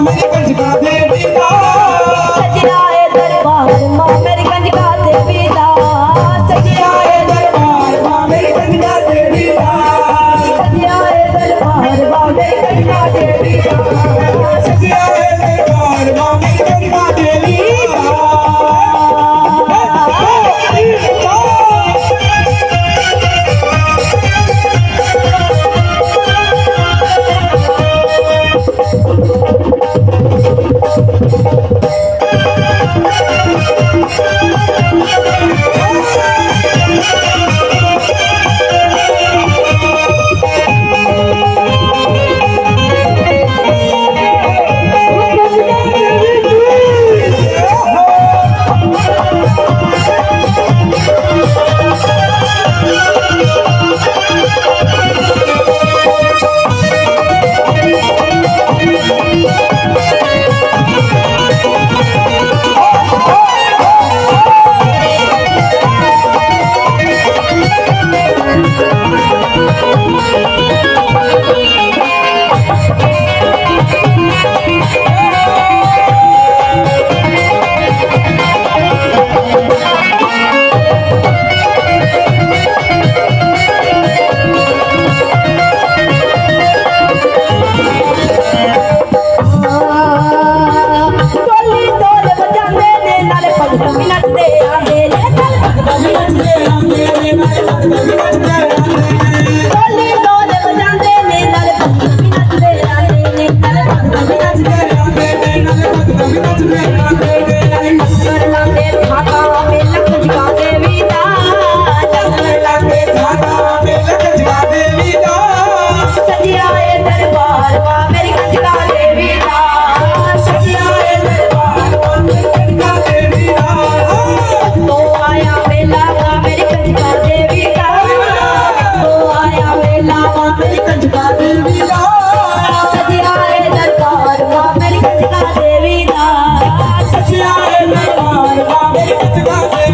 मेरे कंज का दे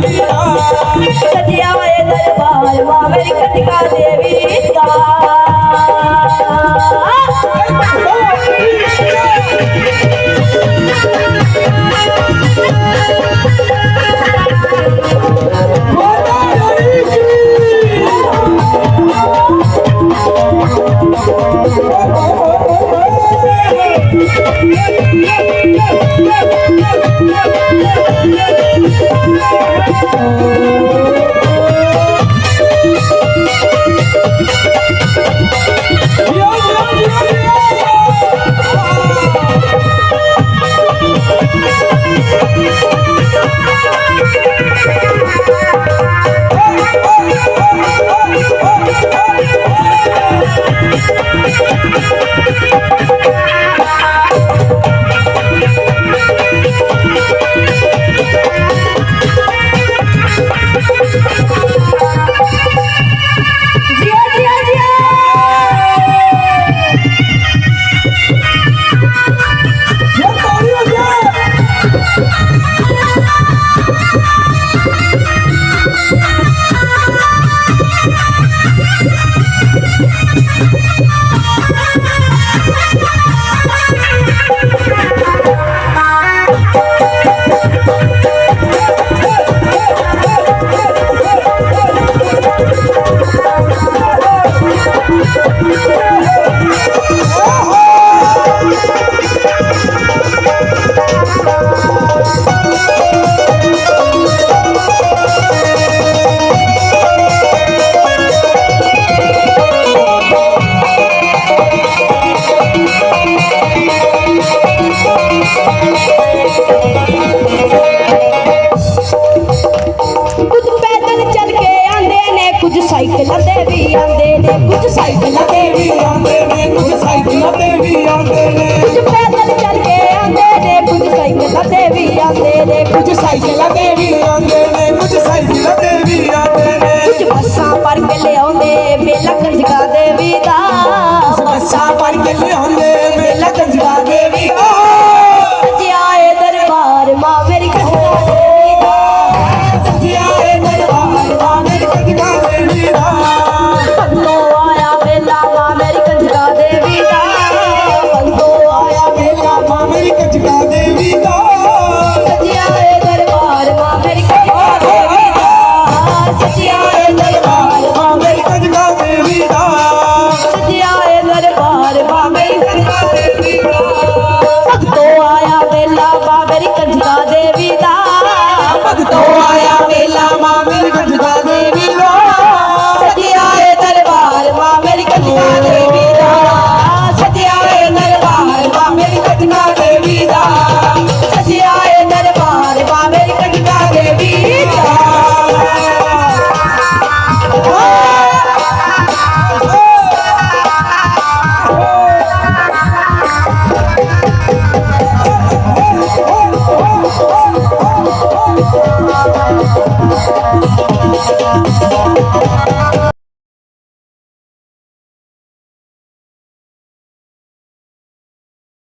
सजिया वे दरबार मां वेरी कटिका देवी दा Okay, okay.